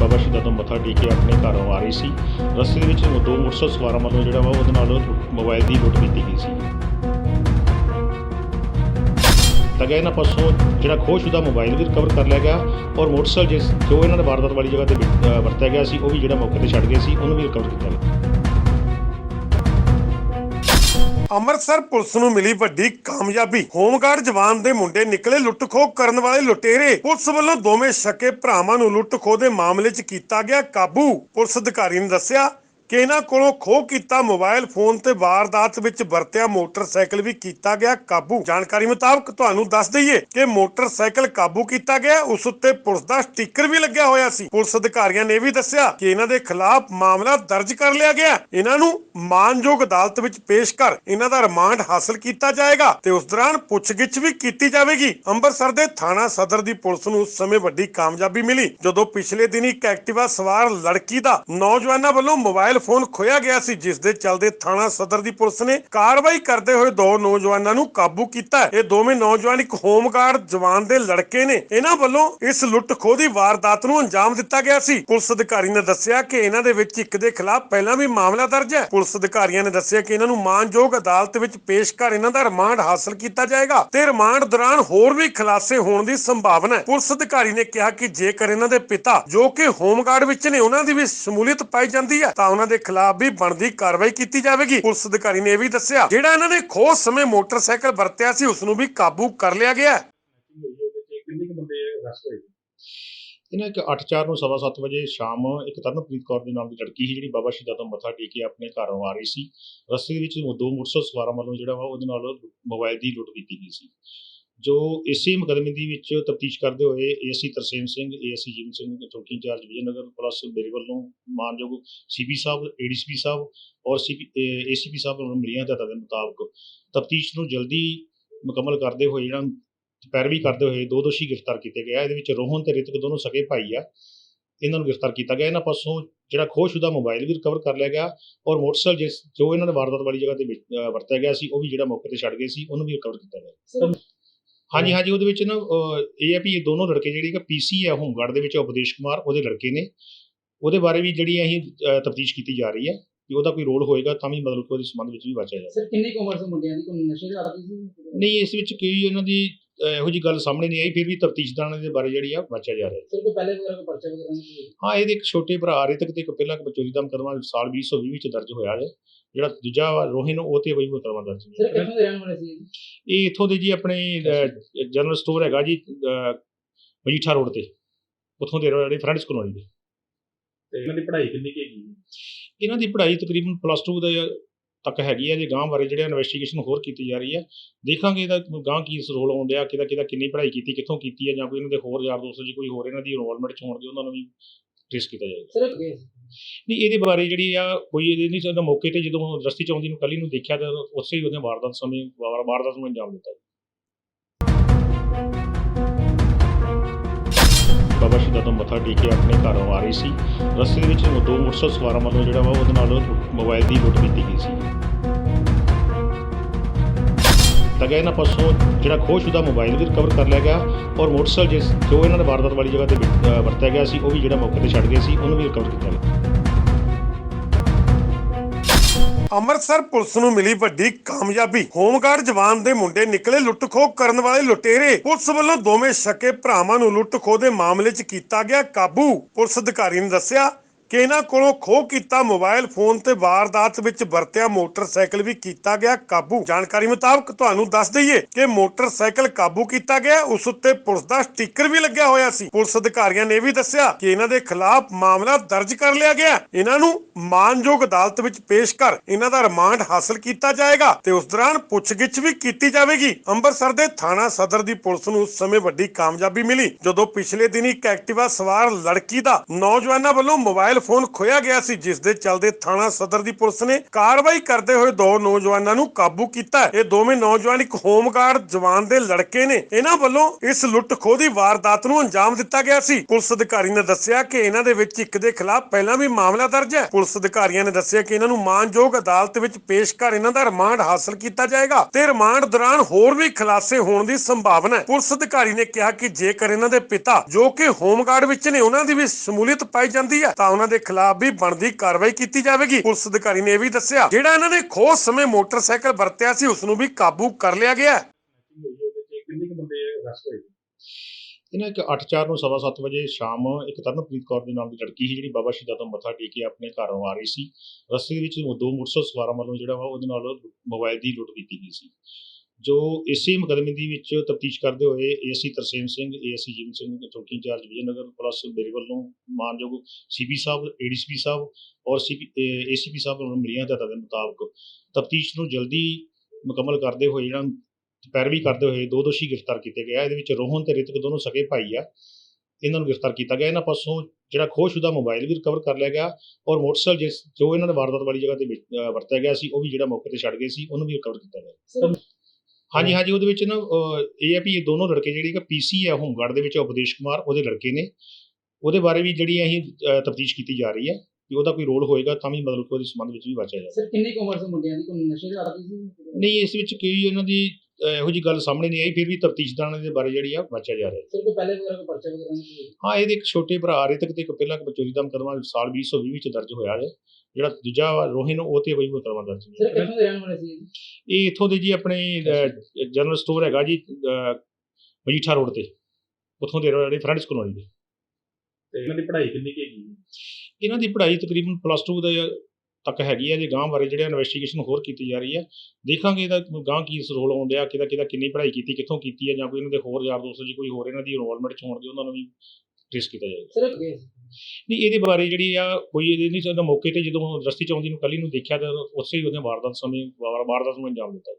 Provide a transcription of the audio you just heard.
ਬਾਬਾ ਸ਼ਹੀਦਾਂ ਤੋਂ ਮੱਥਾ ਟੇਕ ਕੇ ਆਪਣੇ ਘਰੋਂ ਆ ਰਹੀ ਸੀ। ਰਸਤੇ ਦੇ ਵਿੱਚ ਦੋ ਮੋਟਰਸਾਈਕਲ ਸਵਾਰਾਂ ਵੱਲੋਂ ਜਿਹੜਾ ਵਾ ਉਹਦੇ ਨਾਲ ਮੋਬਾਈਲ ਦੀ ਲੁੱਟ ਕੀਤੀ ਗਈ ਸੀ। ਤਾਂ ਗਿਆ ਇਹਨਾਂ ਪਾਸੋਂ ਜਿਹੜਾ ਖੋਹਸ਼ੁਦਾ ਮੋਬਾਈਲ ਵੀ ਰਿਕਵਰ ਕਰ ਲਿਆ ਗਿਆ ਔਰ ਮੋਟਰਸਾਈਕਲ ਜਿਸ ਜੋ ਇਹਨਾਂ ਨੇ ਵਾਰਦਾਤ ਵਾਲੀ ਜਗ੍ਹਾ ਤੇ ਵਰਤਿਆ ਗਿਆ ਸੀ, ਉਹ ਵੀ ਜਿਹੜਾ ਮੌਕੇ ਤੇ ਛੱਡ ਗਏ ਸੀ, ਉਹਨੂੰ ਵੀ ਰਿਕਵਰ ਕੀਤਾ ਗਿਆ। ਅੰਮ੍ਰਿਤਸਰ ਪੁਲਿਸ ਨੂੰ ਮਿਲੀ ਵੱਡੀ ਕਾਮਯਾਬੀ। ਹੋਮਗਾਰਡ ਜਵਾਨ ਦੇ ਮੁੰਡੇ ਨਿਕਲੇ ਲੁੱਟ-ਖੋਹ ਕਰਨ ਵਾਲੇ ਲੁਟੇਰੇ। ਪੁਲਿਸ ਵੱਲੋਂ ਦੋਵੇਂ ਸ਼ੱਕੇ ਭਰਾਵਾਂ ਨੂੰ ਲੁੱਟ-ਖੋਹ ਦੇ ਮਾਮਲੇ 'ਚ ਕੀਤਾ ਗਿਆ ਕਾਬੂ। ਪੁਲਿਸ ਅਧਿਕਾਰੀ ਨੇ ਦੱਸਿਆ ਕਿ ਇਹਨਾਂ ਕੋਲੋਂ ਖੋਹ ਕੀਤਾ, ਮੋਬਾਈਲ ਫੋਨ ਤੇ ਵਾਰਦਾਤ ਵਿੱਚ ਵਰਤਿਆ ਮੋਟਰਸਾਈਕਲ ਵੀ ਕੀਤਾ ਗਿਆ ਕਾਬੂ। ਜਾਣਕਾਰੀ ਮੁਤਾਬਕ ਤੁਹਾਨੂੰ ਦੱਸ ਦਈਏ ਕਿ ਮੋਟਰਸਾਈਕਲ ਕਾਬੂ ਕੀਤਾ ਗਿਆ, ਉਸ ਉੱਤੇ ਪੁਲਿਸ ਦਾ ਸਟicker ਵੀ ਲੱਗਿਆ ਹੋਇਆ ਸੀ। ਪੁਲਿਸ ਅਧਿਕਾਰੀਆਂ ਨੇ ਵੀ ਦੱਸਿਆ ਕਿ ਇਹਨਾਂ ਦੇ ਖਿਲਾਫ ਮਾਮਲਾ ਦਰਜ ਕਰ ਲਿਆ ਗਿਆ। ਇਹਨਾਂ ਨੂੰ ਮਾਨਯੋਗ ਅਦਾਲਤ ਵਿੱਚ ਪੇਸ਼ ਕਰ ਇਹਨਾਂ ਦਾ ਰਿਮਾਂਡ ਹਾਸਲ ਕੀਤਾ ਜਾਏਗਾ ਤੇ ਉਸ ਦੌਰਾਨ ਪੁੱਛਗਿੱਛ ਵੀ ਕੀਤੀ ਜਾਵੇਗੀ। ਅੰਮ੍ਰਿਤਸਰ ਦੇ ਥਾਣਾ ਸਦਰ ਦੀ ਪੁਲਿਸ ਨੂੰ ਉਸ ਸਮੇਂ ਵੱਡੀ ਕਾਮਯਾਬੀ ਮਿਲੀ, ਜਦੋਂ ਪਿਛਲੇ ਦਿਨੀ ਇੱਕ ਐਕਟਿਵਾ ਸਵਾਰ ਲੜਕੀ ਦਾ ਨੌਜਵਾਨਾਂ ਵੱਲੋਂ ਮੋਬਾਈਲ ਫੋਨ ਖੋਇਆ ਗਿਆ ਸੀ, ਜਿਸ ਦੇ ਚੱਲਦੇ ਥਾਣਾ ਸਦਰ ਦੀ ਪੁਲਿਸ ਨੇ ਕਾਰਵਾਈ ਕਰਦੇ ਹੋਏ ਦੋ ਨੌਜਵਾਨਾਂ ਨੂੰ ਕਾਬੂ ਕੀਤਾ ਇਹ ਦੋਵੇਂ ਨੌਜਵਾਨ ਇੱਕ ਹੋਮਗਾਰਡ ਜਵਾਨ ਦੇ ਲੜਕੇ ਨੇ। ਇਹਨਾਂ ਵੱਲੋਂ ਇਸ ਲੁੱਟ ਖੋਹ ਦੀ ਵਾਰਦਾਤ ਨੂੰ ਅੰਜਾਮ ਦਿੱਤਾ ਗਿਆ ਸੀ। ਪੁਲਿਸ ਅਧਿਕਾਰੀ ਨੇ ਦੱਸਿਆ ਕਿ ਇਹਨਾਂ ਦੇ ਵਿੱਚ ਇੱਕ ਦੇ ਖਿਲਾਫ ਪਹਿਲਾਂ ਵੀ ਮਾਮਲਾ ਦਰਜ ਹੈ। ਪੁਲਿਸ ਅਧਿਕਾਰੀਆਂ ਨੇ ਦੱਸਿਆ ਕਿ ਇਹਨਾਂ ਨੂੰ ਮਾਨਯੋਗ ਅਦਾਲਤ ਵਿੱਚ ਪੇਸ਼ ਕਰ ਇਹਨਾਂ ਦਾ ਰਿਮਾਂਡ ਹਾਸਲ ਕੀਤਾ ਜਾਏਗਾ ਤੇ ਰਿਮਾਂਡ ਦੌਰਾਨ ਹੋਰ ਵੀ ਖੁਲਾਸੇ ਹੋਣ ਦੀ ਸੰਭਾਵਨਾ ਹੈ। ਪੁਲਿਸ ਅਧਿਕਾਰੀ ਨੇ ਕਿਹਾ ਕਿ ਜੇਕਰ ਇਹਨਾਂ ਦੇ ਪਿਤਾ, ਜੋ ਕਿ ਹੋਮਗਾਰਡ ਵਿੱਚ ਨੇ, ਉਹਨਾਂ ਦੀ ਵੀ ਸ਼ਮੂਲੀਅਤ ਪਾਈ ਜਾਂਦੀ ਹੈ, ਤਾਂ ਉਹਨਾਂ ਦੇ ਖਿਲਾਫ ਵੀ ਬਣਦੀ ਕਾਰਵਾਈ ਕੀਤੀ ਜਾਵੇਗੀ। ਪੁਲਿਸ ਅਧਿਕਾਰੀ ਨੇ ਇਹ ਵੀ ਦੱਸਿਆ, ਜਿਹੜਾ ਇਹਨਾਂ ਨੇ ਖੋਹ ਸਮੇਂ ਮੋਟਰਸਾਈਕਲ ਵਰਤਿਆ ਸੀ ਉਸ ਨੂੰ ਵੀ ਕਾਬੂ ਕਰ ਲਿਆ ਗਿਆ ਇਹਨਾਂ ਇੱਕ 8-4 ਨੂੰ ਸਵਾ ਸੱਤ ਵਜੇ ਸ਼ਾਮ ਇੱਕ ਤਰਨਪ੍ਰੀਤ ਕੌਰ ਦੇ ਨਾਮ ਦੀ ਲੜਕੀ ਸੀ, ਜਿਹੜੀ ਬਾਬਾ ਸ਼ਹੀਦਾਂ ਤੋਂ ਮੱਥਾ ਟੇਕ ਕੇ ਆਪਣੇ ਘਰੋਂ ਆ ਰਹੀ ਸੀ। ਰਸਤੇ ਵਿੱਚ ਦੋ ਮੋਟਰਸਾਈਕਲ ਸਵਾਰਾਂ ਵੱਲੋਂ ਜਿਹੜਾ ਵਾ ਉਹਦੇ ਨਾਲ ਮੋਬਾਈਲ ਦੀ ਲੁੱਟ ਕੀਤੀ ਗਈ ਸੀ। ਜੋ ਇਸੇ ਮੁਕਦਮੇ ਦੀ ਵਿੱਚ ਤਫਤੀਸ਼ ਕਰਦੇ ਹੋਏ ਏਸੀ ਤਰਸੇਮ ਸਿੰਘ ਏਸੀ ਜੀਵਨ ਸਿੰਘ, ਚੌਕੀ ਇੰਚਾਰਜ ਵਿਜੇਨਗਰ ਪਲੱਸ ਮੇਰੇ ਵੱਲੋਂ ਮਾਨਯੋਗ ਸੀਪੀ ਸਾਹਿਬ ਏਡੀਸੀਪੀ ਸਾਹਿਬ ਔਰ ਸੀਪੀ ਏਸੀਪੀ ਸਾਹਿਬ ਨੂੰ ਮਿਲੀਆਂ ਹਦਾਇਤਾਂ ਦੇ ਮੁਤਾਬਕ ਤਫਤੀਸ਼ ਨੂੰ ਜਲਦੀ ਮੁਕੰਮਲ ਕਰਦੇ ਹੋਏ ਜਿਹੜਾ ਪੈਰਵੀ ਕਰਦੇ ਹੋਏ ਦੋ ਦੋਸ਼ੀ ਗ੍ਰਿਫਤਾਰ ਕੀਤੇ ਗਏ ਆ। ਇਹਦੇ ਵਿੱਚ ਰੋਹਨ ਤੇ ਰਿਤਕ ਦੋਨੋਂ ਸਕੇ ਭਾਈ ਆ। ਇਹਨਾਂ ਨੂੰ ਗ੍ਰਿਫਤਾਰ ਕੀਤਾ ਗਿਆ। ਇਹਨਾਂ ਪਾਸੋਂ ਜਿਹੜਾ ਖੋਹਸ਼ੁਦਾ ਮੋਬਾਈਲ ਵੀ ਰਿਕਵਰ ਕਰ ਲਿਆ ਗਿਆ ਔਰ ਮੋਟਰਸਾਈਕਲ ਜਿਸ ਜੋ ਇਹਨਾਂ ਨੇ ਵਾਰਦਾਤ ਵਾਲੀ ਜਗ੍ਹਾ ਤੇ ਵਰਤਿਆ ਗਿਆ ਸੀ, ਉਹ ਵੀ ਜਿਹੜਾ ਮੌਕੇ ਤੇ ਛੱਡ ਗਏ ਸੀ, ਉਹਨੂੰ ਵੀ ਰਿਕਵਰ ਕੀਤਾ ਗਿਆ। ਹਾਂਜੀ ਹਾਂਜੀ ਉਹਦੇ ਵਿੱਚ ਨਾ ਇਹ ਹੈ ਵੀ ਇਹ ਦੋਨੋਂ ਲੜਕੇ ਜਿਹੜੀ ਕਿ ਪੀਸੀ ਹੈ ਹੋਮਗਾਰਡ ਦੇ ਵਿੱਚ ਉਪਦੇਸ਼ ਕੁਮਾਰ ਉਹਦੇ ਲੜਕੇ ਨੇ। ਉਹਦੇ ਬਾਰੇ ਵੀ ਜਿਹੜੀ ਅਸੀਂ ਤਫਤੀਸ਼ ਕੀਤੀ ਜਾ ਰਹੀ ਹੈ ਕਿ ਉਹਦਾ ਕੋਈ ਰੋਲ ਹੋਏਗਾ ਤਾਂ ਵੀ ਮਤਲਬ ਕਿ ਉਹਦੇ ਸੰਬੰਧ ਵਿੱਚ ਵੀ ਵਾਚਿਆ ਜਾਏ ਸਰ ਕਿੰਨੀ ਉਮਰ ਦੇ ਮੁੰਡਿਆਂ ਦੀ? ਕੋਈ ਨਸ਼ੇ ਦੀ ਆਦਤ ਸੀ? ਨਹੀਂ ਇਸ ਵਿੱਚ ਕੋਈ ਇਹਨਾਂ ਦੀ ਇਹੋ ਜੀ ਗੱਲ ਸਾਹਮਣੇ ਨਹੀਂ ਆਈ ਫਿਰ ਵੀ ਤਫਤੀਸ਼ਦਾਰਾਂ ਦੇ ਬਾਰੇ ਜਿਹੜੀ ਆ ਵਾਚਿਆ ਜਾ ਰਿਹਾ। ਸਰ ਕੋਈ ਪਹਿਲੇ ਵਗੈਰਾ ਕੋਈ ਪਰਚਾ ਵਗੈਰਾ ਨਹੀਂ ਹਾਂ ਇਹਦੇ ਇੱਕ ਛੋਟੇ ਭਰਾ ਰਿਤਕ ਤੇ ਇੱਕ ਪਹਿਲਾਂ ਇੱਕ ਚੋਰੀ ਦਾ ਮੁਕੱਦਮਾ ਸਾਲ 2020 ਵਿੱਚ ਦਰਜ ਹੋਇਆ ਹੈ ਜਿਹੜਾ ਦੂਜਾ ਰੋਹਿਨ ਉਹ ਤੇ ਵਹੀ ਮੁਕੱਦਮਾ ਦਰਜ ਸਰ ਨਹੀਂ ਕਿੱਥੋਂ ਦੇ ਰਹਿਣ ਵਾਲੇ ਸੀ ਇਹ? ਇਥੋਂ ਦੇ ਜੀ ਆਪਣੇ ਜਨਰਲ ਸਟੋਰ ਹੈਗਾ ਜੀ ਮਜੀਠਾ ਰੋਡ ਤੇ। ਉੱਥੋਂ ਦੇ ਜਿਹੜੇ ਫਰੈਂਡਸ ਕਲੋਨੀ ਦੇ। ਤੇ ਇਹਨਾਂ ਦੀ ਪੜ੍ਹਾਈ ਕਿੰਨੀ ਕੁ ਹੈਗੀ? ਇਹਨਾਂ ਦੀ ਪੜ੍ਹਾਈ ਤਕਰੀਬਨ ਪਲੱਸ 2 ਦੇ ਤੱਕ ਹੈਗੀ ਹੈ ਜੇ ਗਾਂ ਬਾਰੇ ਜਿਹੜੇ ਇਨਵੈਸਟੀਗੇਸ਼ਨ ਹੋਰ ਕੀਤੀ ਜਾ ਰਹੀ ਹੈ ਦੇਖਾਂਗੇ ਇਹਦਾ ਗਾਂ ਕੀ ਰੋਲ ਆਉਂਦਿਆ ਕਿਹਦਾ ਕਿਹਦਾ ਕਿੰਨੀ ਪੜ੍ਹਾਈ ਕੀਤੀ ਕਿੱਥੋਂ ਕੀਤੀ ਹੈ ਜਾਂ ਕੋਈ ਇਹਨਾਂ ਦੇ ਹੋਰ ਯਾਰ ਦੋਸਤ ਜੀ ਕੋਈ ਹੋਰ ਇਹਨਾਂ ਦੀ ਇਨਵੋਲਵਮੈਂਟ ਚ ਹੋਣਗੇ ਉਹਨਾਂ ਨੂੰ ਵੀ ਟ੍ਰੇਸ ਕੀਤਾ ਜਾਏਗਾ। ਸਰ ਅੱਗੇ ਨਹੀਂ ਇਹਦੇ ਬਾਰੇ ਜਿਹੜੀ ਆ ਕੋਈ ਇਹਦੇ ਨਹੀਂ ਸਾਨੂੰ ਮੌਕੇ ਤੇ ਜਦੋਂ ਰਸਤੇ ਚ ਆਉਂਦੀ ਨੂੰ ਕੱਲੀ ਨੂੰ ਦੇਖਿਆ ਤਾਂ ਉਸੇ ਹੀ ਉਹਨੇ ਵਾਰਦਾਤ ਸਮੇਂ ਵਾਰ- ਵਾਰਦਾਤ ਨੂੰ ਅੰਜਾਮ ਦਿੱਤਾ ਬਾਬਾ ਤੋਂ ਮੱਥਾ ਟੇਕ ਕੇ ਆਪਣੇ ਘਰੋਂ ਆ ਰਹੀ ਸੀ, ਰਸਤੇ ਦੇ ਵਿੱਚ ਦੋ ਮੋਟਰਸਾਈਕਲ ਸਵਾਰਾਂ ਵੱਲੋਂ ਜਿਹੜਾ ਵਾ ਉਹਦੇ ਨਾਲ ਮੋਬਾਈਲ ਦੀ ਲੁੱਟ ਕੀਤੀ ਗਈ ਸੀ। ਤਾਂ ਗਿਆ ਇਹਨਾਂ ਪਾਸੋਂ ਜਿਹੜਾ ਖੋਹਸ਼ੁਦਾ ਮੋਬਾਈਲ ਵੀ ਰਿਕਵਰ ਕਰ ਲਿਆ ਗਿਆ ਔਰ ਮੋਟਰਸਾਈਕਲ ਜਿਸ ਜੋ ਇਹਨਾਂ ਨੇ ਵਾਰਦਾਤ ਵਾਲੀ ਜਗ੍ਹਾ ਤੇ ਵਰਤਿਆ ਗਿਆ ਸੀ, ਉਹ ਵੀ ਜਿਹੜਾ ਮੌਕੇ ਤੇ ਛੱਡ ਗਏ ਸੀ, ਉਹਨੂੰ ਵੀ ਰਿਕਵਰ ਕੀਤਾ ਗਿਆ। ਅੰਮ੍ਰਿਤਸਰ ਪੁਲਿਸ ਨੂੰ ਮਿਲੀ ਵੱਡੀ ਕਾਮਯਾਬੀ। ਹੋਮਗਾਰਡ ਜਵਾਨ ਦੇ ਮੁੰਡੇ ਨਿਕਲੇ ਲੁੱਟ-ਖੋਹ ਕਰਨ ਵਾਲੇ ਲੁਟੇਰੇ। ਪੁਲਿਸ ਵੱਲੋਂ ਦੋਵੇਂ ਸ਼ੱਕੇ ਭਰਾਵਾਂ ਨੂੰ ਲੁੱਟ-ਖੋਹ ਦੇ ਮਾਮਲੇ 'ਚ ਕੀਤਾ ਗਿਆ ਕਾਬੂ। ਪੁਲਿਸ ਅਧਿਕਾਰੀ ਨੇ ਦੱਸਿਆ ਕਿ ਇਹਨਾਂ ਕੋਲੋਂ ਖੋਹ ਕੀਤਾ ਮੋਬਾਈਲ ਫੋਨ ਤੇ ਵਾਰਦਾਤ ਵਿੱਚ ਵਰਤਿਆ ਮੋਟਰਸਾਈਕਲ ਵੀ ਕੀਤਾ ਗਿਆ ਕਾਬੂ। ਜਾਣਕਾਰੀ ਮੁਤਾਬਕ ਤੁਹਾਨੂੰ ਦੱਸ ਦਈਏ ਕਿ ਮੋਟਰਸਾਈਕਲ ਕਾਬੂ ਕੀਤਾ ਗਿਆ, ਉਸ ਉੱਤੇ ਪੁਲਿਸ ਦਾ ਸਟicker ਵੀ ਲੱਗਿਆ ਹੋਇਆ ਸੀ। ਪੁਲਿਸ ਅਧਿਕਾਰੀਆਂ ਨੇ ਵੀ ਦੱਸਿਆ ਕਿ ਇਹਨਾਂ ਦੇ ਖਿਲਾਫ ਮਾਮਲਾ ਦਰਜ ਕਰ ਲਿਆ ਗਿਆ। ਇਹਨਾਂ ਨੂੰ ਮਾਨਯੋਗ ਅਦਾਲਤ ਵਿੱਚ ਪੇਸ਼ ਕਰ ਇਹਨਾਂ ਦਾ ਰਿਮਾਂਡ ਹਾਸਲ ਕੀਤਾ ਜਾਏਗਾ ਤੇ ਉਸ ਦੌਰਾਨ ਪੁੱਛਗਿੱਛ ਵੀ ਕੀਤੀ ਜਾਵੇਗੀ। ਅੰਮ੍ਰਿਤਸਰ ਦੇ ਥਾਣਾ ਸਦਰ ਦੀ ਪੁਲਿਸ ਨੂੰ ਉਸ ਸਮੇਂ ਵੱਡੀ ਕਾਮਯਾਬੀ ਮਿਲੀ, ਜਦੋਂ ਪਿਛਲੇ ਦਿਨ ਇੱਕ ਐਕਟਿਵਾ ਸਵਾਰ ਲੜਕੀ ਦਾ ਨੌਜਵਾਨਾਂ ਵੱਲੋਂ ਮੋਬਾਈਲ ਮੋਬਾਈਲ ਫੋਨ ਖੋਇਆ ਗਿਆ ਸੀ, ਜਿਸ ਦੇ ਚੱਲਦੇ ਥਾਣਾ ਸਦਰ ਦੀ ਪੁਲਿਸ ਨੇ ਕਾਰਵਾਈ ਕਰਦੇ ਹੋਏ ਦੋ ਨੌਜਵਾਨਾਂ ਨੂੰ ਕਾਬੂ ਕੀਤਾ ਇਹ ਦੋਵੇਂ ਨੌਜਵਾਨ ਇੱਕ ਹੋਮਗਾਰਡ ਜਵਾਨ ਦੇ ਲੜਕੇ ਨੇ। ਇਹਨਾਂ ਵੱਲੋਂ ਇਸ ਲੁੱਟ ਦੀ ਵਾਰਦਾਤ ਨੂੰ ਅੰਜਾਮ ਦਿੱਤਾ ਗਿਆ ਸੀ। ਪੁਲਿਸ ਅਧਿਕਾਰੀ ਨੇ ਦੱਸਿਆ ਕਿ ਇਹਨਾਂ ਦੇ ਵਿੱਚ ਇੱਕ ਦੇ ਖਿਲਾਫ ਪਹਿਲਾਂ ਵੀ ਮਾਮਲਾ ਦਰਜ ਹੈ। ਪੁਲਿਸ ਅਧਿਕਾਰੀਆਂ ਨੇ ਦੱਸਿਆ ਕਿ ਇਹਨਾਂ ਨੂੰ ਮਾਨਯੋਗ ਅਦਾਲਤ ਵਿੱਚ ਪੇਸ਼ ਕਰ ਇਹਨਾਂ ਦਾ ਰਿਮਾਂਡ ਹਾਸਲ ਕੀਤਾ ਜਾਏਗਾ ਤੇ ਰਿਮਾਂਡ ਦੌਰਾਨ ਹੋਰ ਵੀ ਖੁਲਾਸੇ ਹੋਣ ਦੀ ਸੰਭਾਵਨਾ ਹੈ। ਪੁਲਿਸ ਅਧਿਕਾਰੀ ਨੇ ਕਿਹਾ ਕਿ ਜੇਕਰ ਇਹਨਾਂ ਦੇ ਪਿਤਾ, ਜੋ ਕਿ ਹੋਮਗਾਰਡ ਵਿੱਚ ਨੇ, ਉਹਨਾਂ ਦੀ ਵੀ ਸ਼ਮੂਲੀਅਤ ਪਾਈ ਜਾਂਦੀ ਹੈ, ਤਾਂ ਉਹਨਾਂ ਦੇ ਖਿਲਾਫ ਵੀ ਬਣਦੀ ਕਾਰਵਾਈ ਕੀਤੀ ਜਾਵੇਗੀ। ਪੁਲਿਸ ਅਧਿਕਾਰੀ ਨੇ ਇਹ ਵੀ ਦੱਸਿਆ, ਜਿਹੜਾ ਇਹਨਾਂ ਨੇ ਖੋਹ ਸਮੇਂ ਮੋਟਰਸਾਈਕਲ ਵਰਤਿਆ ਸੀ ਉਸ ਨੂੰ ਵੀ ਕਾਬੂ ਕਰ ਲਿਆ ਗਿਆ ਇਹਨਾਂ ਇੱਕ 8-4 ਨੂੰ ਸਵਾ ਸੱਤ ਵਜੇ ਸ਼ਾਮ ਇੱਕ ਤਰਨਪ੍ਰੀਤ ਕੌਰ ਦੇ ਨਾਮ ਦੀ ਲੜਕੀ ਸੀ, ਜਿਹੜੀ ਬਾਬਾ ਸ਼ਹੀਦਾਂ ਤੋਂ ਮੱਥਾ ਟੇਕ ਕੇ ਆਪਣੇ ਘਰੋਂ ਆ ਰਹੀ ਸੀ। ਰਸਤੇ ਵਿੱਚ ਦੋ ਮੁਰਸੋ ਸਵਾਰਾਂ ਵੱਲੋਂ ਜਿਹੜਾ ਵਾ ਉਹਦੇ ਨਾਲ ਮੋਬਾਈਲ ਦੀ ਲੁੱਟ ਕੀਤੀ ਗਈ ਸੀ। ਜੋ ਇਸੇ ਮੁਕਦਮੇ ਦੀ ਵਿੱਚ ਤਫਤੀਸ਼ ਕਰਦੇ ਹੋਏ ਏਸੀ ਤਰਸੇਮ ਸਿੰਘ ਏਸੀ ਜੀਵਨ ਸਿੰਘ ਚੌਕੀ ਇੰਚਾਰਜ ਵਿਜੇਨਗਰ ਪਲੱਸ ਮੇਰੇ ਵੱਲੋਂ ਮਾਨਯੋਗ ਸੀਪੀ ਸਾਹਿਬ ਏਡੀਸੀਪੀ ਸਾਹਿਬ ਔਰ ਸੀਪੀ ਏਸੀਪੀ ਸਾਹਿਬ ਨੂੰ ਮਿਲੀਆਂ ਹਦਾਇਤਾਂ ਦੇ ਮੁਤਾਬਕ ਤਫਤੀਸ਼ ਨੂੰ ਜਲਦੀ ਮੁਕੰਮਲ ਕਰਦੇ ਹੋਏ ਜਿਹੜਾ ਪੈਰਵੀ ਕਰਦੇ ਹੋਏ ਦੋ ਦੋਸ਼ੀ ਗ੍ਰਿਫਤਾਰ ਕੀਤੇ ਗਏ ਆ। ਇਹਦੇ ਵਿੱਚ ਰੋਹਨ ਤੇ ਰਿਤਕ ਦੋਨੋਂ ਸਕੇ ਭਾਈ ਆ। ਇਹਨਾਂ ਨੂੰ ਗ੍ਰਿਫਤਾਰ ਕੀਤਾ ਗਿਆ। ਇਹਨਾਂ ਪਾਸੋਂ ਜਿਹੜਾ ਖੋਹਸ਼ੁਦਾ ਮੋਬਾਈਲ ਵੀ ਰਿਕਵਰ ਕਰ ਲਿਆ ਗਿਆ ਔਰ ਮੋਟਰਸਾਈਕਲ ਜਿਸ, ਜੋ ਇਹਨਾਂ ਨੇ ਵਾਰਦਾਤ ਵਾਲੀ ਜਗ੍ਹਾ ਤੇ ਵਰਤਿਆ ਗਿਆ ਸੀ, ਉਹ ਵੀ ਜਿਹੜਾ ਮੌਕੇ ਤੇ ਛੱਡ ਗਏ ਸੀ, ਉਹਨੂੰ ਵੀ ਰਿਕਵਰ ਕੀਤਾ ਗਿਆ। ਹਾਂਜੀ ਹਾਂਜੀ ਉਹਦੇ ਵਿੱਚ ਨਾ ਇਹ ਹੈ ਵੀ ਇਹ ਦੋਨੋਂ ਲੜਕੇ ਜਿਹੜੀ ਕਿ ਪੀਸੀ ਹੈ ਹੋਮਗਾਰਡ ਦੇ ਵਿੱਚ ਉਪਦੇਸ਼ ਕੁਮਾਰ ਉਹਦੇ ਲੜਕੇ ਨੇ। ਉਹਦੇ ਬਾਰੇ ਵੀ ਜਿਹੜੀ ਅਸੀਂ ਤਫਤੀਸ਼ ਕੀਤੀ ਜਾ ਰਹੀ ਹੈ ਕਿ ਉਹਦਾ ਕੋਈ ਰੋਲ ਹੋਏਗਾ ਤਾਂ ਵੀ ਮਤਲਬ ਕਿ ਉਹਦੇ ਸੰਬੰਧ ਵਿੱਚ ਵੀ ਵਾਚਿਆ ਜਾਏ ਸਰ ਕਿੰਨੀ ਕੁ ਉਮਰ ਦੇ ਮੁੰਡਿਆਂ ਦੀ? ਕੋਈ ਨਸ਼ੇ ਦੀ ਆਦਤ ਸੀ? ਨਹੀਂ ਇਸ ਵਿੱਚ ਕੋਈ ਇਹਨਾਂ ਦੀ ਇਹੋ ਜੀ ਗੱਲ ਸਾਹਮਣੇ ਨਹੀਂ ਆਈ ਫਿਰ ਵੀ ਤਫਤੀਸ਼ਦਾਰਾਂ ਦੇ ਬਾਰੇ ਜਿਹੜੀ ਆ ਵਾਚਿਆ ਜਾ ਰਿਹਾ। ਸਰ ਕੋਈ ਪਹਿਲੇ ਵਗੈਰਾ ਕੋਈ ਪਰਚਾ ਵਗੈਰਾ ਨਹੀਂ ਹਾਂ ਇਹਦੇ ਇੱਕ ਛੋਟੇ ਭਰਾ ਰਿਤਕ ਤੇ ਇੱਕ ਪਹਿਲਾਂ ਚੋਰੀ ਦਾ ਮੁਕੱਦਮਾ ਸਾਲ 2020 ਵਿੱਚ ਦਰਜ ਹੋਇਆ ਹੈ। ਜਿਹੜਾ ਦੂਜਾ ਰੋਹਿਨ ਉਹ ਤੇ ਕੋਈ ਮੁਕੱਦਮਾ ਦਰਜ ਨਹੀਂ ਸਰ ਹੈ। ਕਿੱਥੋਂ ਦੇ ਰਹਿਣ ਵਾਲੇ ਸੀ ਇਹ ਇੱਥੋਂ ਦੇ ਜੀ ਆਪਣੇ ਜਨਰਲ ਸਟੋਰ ਹੈਗਾ ਜੀ ਮਜੀਠਾ ਰੋਡ ਤੇ। ਉੱਥੋਂ ਦੇ ਜਿਹੜੇ ਫਰੈਂਡਸ ਕਲੋਨੀ ਦੇ। ਤੇ ਇਹਨਾਂ ਦੀ ਪੜ੍ਹਾਈ ਕਿੰਨੀ ਕੁ ਹੈਗੀ? ਇਹਨਾਂ ਦੀ ਪੜ੍ਹਾਈ ਤਕਰੀਬਨ ਪਲੱਸ 2 ਦੇ ਤੱਕ ਹੈਗੀ ਹੈ ਜੇ ਗਾਂ ਬਾਰੇ ਜਿਹੜੇ ਇਨਵੈਸਟੀਗੇਸ਼ਨ ਹੋਰ ਕੀਤੀ ਜਾ ਰਹੀ ਹੈ ਦੇਖਾਂਗੇ ਇਹਦਾ ਗਾਂ ਕੀ ਰੋਲ ਆਉਂਦਿਆ ਕਿਹਦਾ ਕਿਹਦਾ ਕਿੰਨੀ ਪੜ੍ਹਾਈ ਕੀਤੀ ਕਿੱਥੋਂ ਕੀਤੀ ਹੈ ਜਾਂ ਕੋਈ ਇਹਨਾਂ ਦੇ ਹੋਰ ਯਾਰ ਦੋਸਤ ਜੀ ਕੋਈ ਹੋਰ ਇਹਨਾਂ ਦੀ ਇਨਵੋਲਵਮੈਂਟ ਚ ਹੋਣਗੇ ਉਹਨਾਂ ਨੂੰ ਵੀ ਟ੍ਰੇਸ ਕੀਤਾ ਜਾਏਗਾ। ਸਰ ਇੱਕ ਕੇਸ ਨਹੀਂ ਇਹਦੇ ਬਾਰੇ ਜਿਹੜੀ ਆ ਕੋਈ ਇਹਦੇ ਨਹੀਂ ਚਾਹੁੰਦਾ ਮੌਕੇ ਤੇ ਜਦੋਂ ਰਸਤੇ ਚ ਆਉਂਦੀ ਨੂੰ ਕੱਲੀ ਨੂੰ ਦੇਖਿਆ ਤਾਂ ਉਸੇ ਹੀ ਉਹਨੇ ਵਾਰਦਾਤ ਸਮੇਂ ਵਾਰ- ਵਾਰਦਾਤ ਨੂੰ ਅੰਜਾਮ ਦਿੱਤਾ